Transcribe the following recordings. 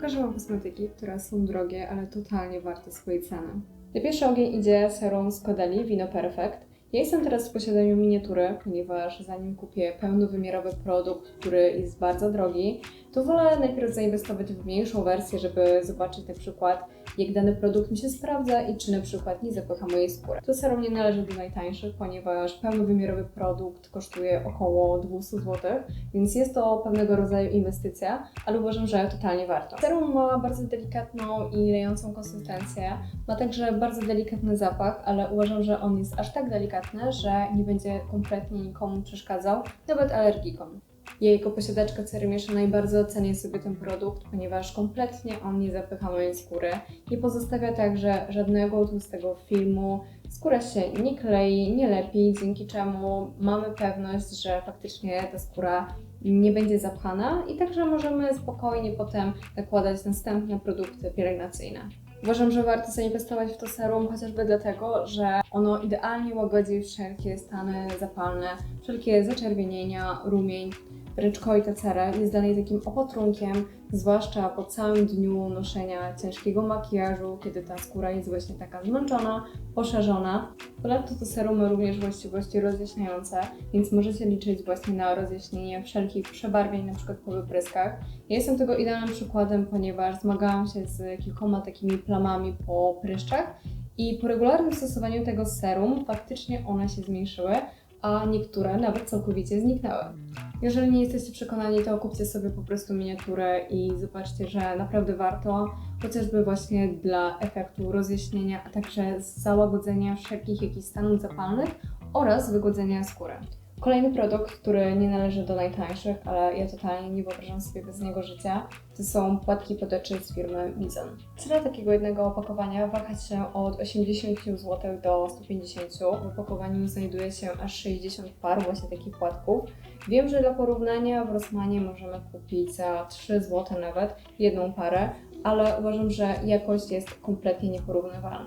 Pokażę Wam kosmetyki, które są drogie, ale totalnie warte swojej ceny. Na pierwszy ogień idzie serum z Caudalie Vino Perfect. Ja jestem teraz w posiadaniu miniatury, ponieważ zanim kupię pełnowymiarowy produkt, który jest bardzo drogi, to wolę najpierw zainwestować w mniejszą wersję, żeby zobaczyć na przykład, jak dany produkt mi się sprawdza i czy na przykład nie zapycha mojej skóry. To serum nie należy do najtańszych, ponieważ pełnowymiarowy produkt kosztuje około 200 zł, więc jest to pewnego rodzaju inwestycja, ale uważam, że totalnie warto. Serum ma bardzo delikatną i lejącą konsystencję, ma także bardzo delikatny zapach, ale uważam, że on jest aż tak delikatny, że nie będzie kompletnie nikomu przeszkadzał, nawet alergikom. Ja jako posiadaczka cery mieszanej bardzo cenię sobie ten produkt, ponieważ kompletnie on nie zapycha mojej skóry. Nie pozostawia także żadnego tłustego filmu. Skóra się nie klei, nie lepi, dzięki czemu mamy pewność, że faktycznie ta skóra nie będzie zapchana i także możemy spokojnie potem nakładać następne produkty pielęgnacyjne. Uważam, że warto zainwestować w to serum chociażby dlatego, że ono idealnie łagodzi wszelkie stany zapalne, wszelkie zaczerwienienia, rumień. Wręcz koita cera jest dalej takim opatrunkiem, zwłaszcza po całym dniu noszenia ciężkiego makijażu, kiedy ta skóra jest właśnie taka zmęczona, poszerzona. Ponadto to serum ma również właściwości rozjaśniające, więc możecie liczyć właśnie na rozjaśnienie wszelkich przebarwień, przykład po wypryskach. Ja jestem tego idealnym przykładem, ponieważ zmagałam się z kilkoma takimi plamami po pryszczach i po regularnym stosowaniu tego serum faktycznie one się zmniejszyły, a niektóre nawet całkowicie zniknęły. Jeżeli nie jesteście przekonani, to kupcie sobie po prostu miniaturę i zobaczcie, że naprawdę warto, chociażby właśnie dla efektu rozjaśnienia, a także załagodzenia wszelkich jakichś stanów zapalnych oraz wygodzenia skóry. Kolejny produkt, który nie należy do najtańszych, ale ja totalnie nie wyobrażam sobie bez niego życia, to są płatki pod oczy z firmy Mizon. Cena takiego jednego opakowania waha się od 80 zł do 150. W opakowaniu znajduje się aż 60 par właśnie takich płatków. Wiem, że dla porównania w Rossmanie możemy kupić za 3 zł nawet jedną parę, ale uważam, że jakość jest kompletnie nieporównywalna.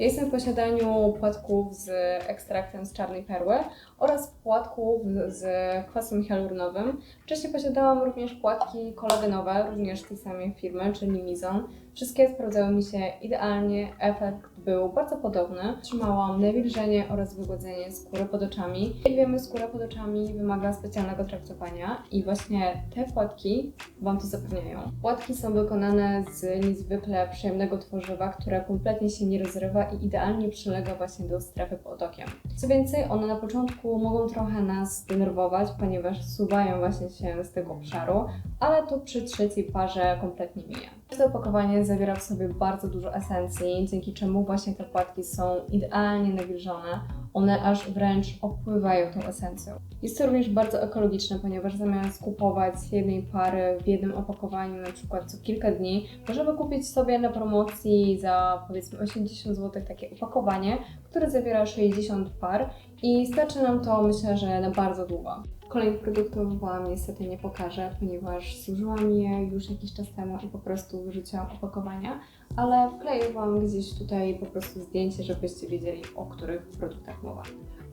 Ja jestem w posiadaniu płatków z ekstraktem z czarnej perły oraz płatków z kwasem hialurynowym. Wcześniej posiadałam również płatki kolagenowe, również tej samej firmy, czyli Mizon. Wszystkie sprawdzały mi się idealnie, efekt był bardzo podobny. Trzymałam nawilżenie oraz wygłodzenie skóry pod oczami. Jak wiemy, skóra pod oczami wymaga specjalnego traktowania i właśnie te płatki Wam to zapewniają. Płatki są wykonane z niezwykle przyjemnego tworzywa, które kompletnie się nie rozrywa i idealnie przylega właśnie do strefy pod okiem. Co więcej, one na początku mogą trochę nas denerwować, ponieważ zsuwają właśnie się z tego obszaru, ale to przy trzeciej parze kompletnie mija. To opakowanie zawiera w sobie bardzo dużo esencji, dzięki czemu właśnie te płatki są idealnie nawilżone. One aż wręcz opływają tą esencją. Jest to również bardzo ekologiczne, ponieważ zamiast kupować jednej pary w jednym opakowaniu, na przykład co kilka dni, możemy kupić sobie na promocji za powiedzmy 80 zł takie opakowanie, które zawiera 60 par i starczy nam to myślę, że na bardzo długo. Kolejnych produktów Wam niestety nie pokażę, ponieważ zużyłam je już jakiś czas temu i po prostu wyrzuciłam opakowania, ale wkleję Wam gdzieś tutaj po prostu zdjęcie, żebyście wiedzieli, o których produktach mowa.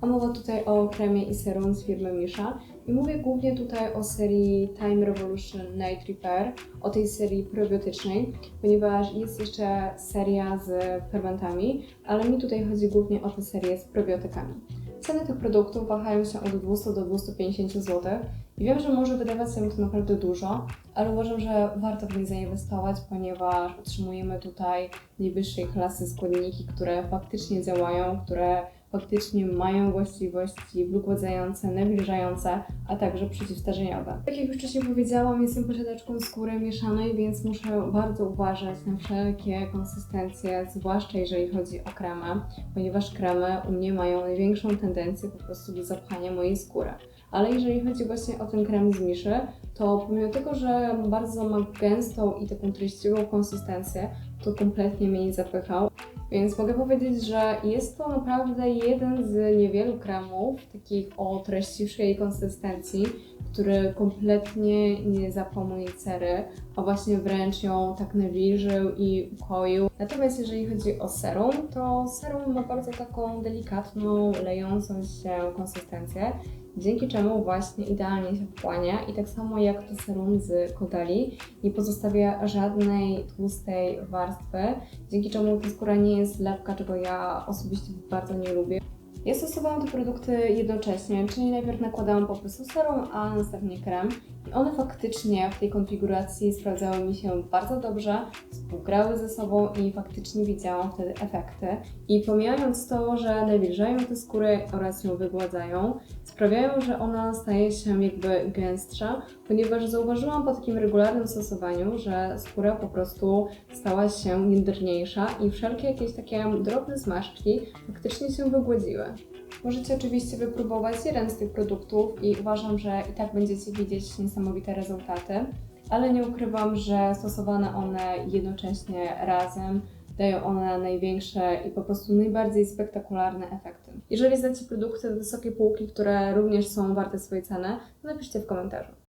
A mowa tutaj o kremie i serum z firmy Misha i mówię głównie tutaj o serii Time Revolution Night Repair, o tej serii probiotycznej, ponieważ jest jeszcze seria z fermentami, ale mi tutaj chodzi głównie o tę serię z probiotykami. Ceny tych produktów wahają się od 200 do 250 zł i wiem, że może wydawać się to naprawdę dużo, ale uważam, że warto w nie zainwestować, ponieważ otrzymujemy tutaj najwyższej klasy składniki, które faktycznie działają, które faktycznie mają właściwości wygładzające, nawilżające, a także przeciwstarzeniowe. Tak jak już wcześniej powiedziałam, jestem posiadaczką skóry mieszanej, więc muszę bardzo uważać na wszelkie konsystencje, zwłaszcza jeżeli chodzi o kremy, ponieważ kremy u mnie mają największą tendencję po prostu do zapchania mojej skóry. Ale jeżeli chodzi właśnie o ten krem z Miszy, to pomimo tego, że bardzo ma gęstą i taką treściwą konsystencję, to kompletnie mnie nie zapychał. Więc mogę powiedzieć, że jest to naprawdę jeden z niewielu kremów takich o treściwszej konsystencji, który kompletnie nie zapał mojej cery, a właśnie wręcz ją tak nawilżył i ukoił. Natomiast jeżeli chodzi o serum, to serum ma bardzo taką delikatną, lejącą się konsystencję dzięki czemu właśnie idealnie się wchłania i tak samo jak to serum z Kodali nie pozostawia żadnej tłustej warstwy, dzięki czemu ta skóra nie jest lepka, czego ja osobiście bardzo nie lubię. Ja stosowałam te produkty jednocześnie, czyli najpierw nakładałam po prostu serum, a następnie krem. I one faktycznie w tej konfiguracji sprawdzały mi się bardzo dobrze, współgrały ze sobą i faktycznie widziałam wtedy efekty. I pomijając to, że nawilżają te skóry oraz ją wygładzają, sprawiają, że ona staje się jakby gęstsza, ponieważ zauważyłam po takim regularnym stosowaniu, że skóra po prostu stała się jędrniejsza i wszelkie jakieś takie drobne zmarszczki faktycznie się wygładziły. Możecie oczywiście wypróbować jeden z tych produktów i uważam, że i tak będziecie widzieć niesamowite rezultaty, ale nie ukrywam, że stosowane one jednocześnie razem dają one największe i po prostu najbardziej spektakularne efekty. Jeżeli znacie produkty wysokiej półki, które również są warte swojej ceny, napiszcie w komentarzu.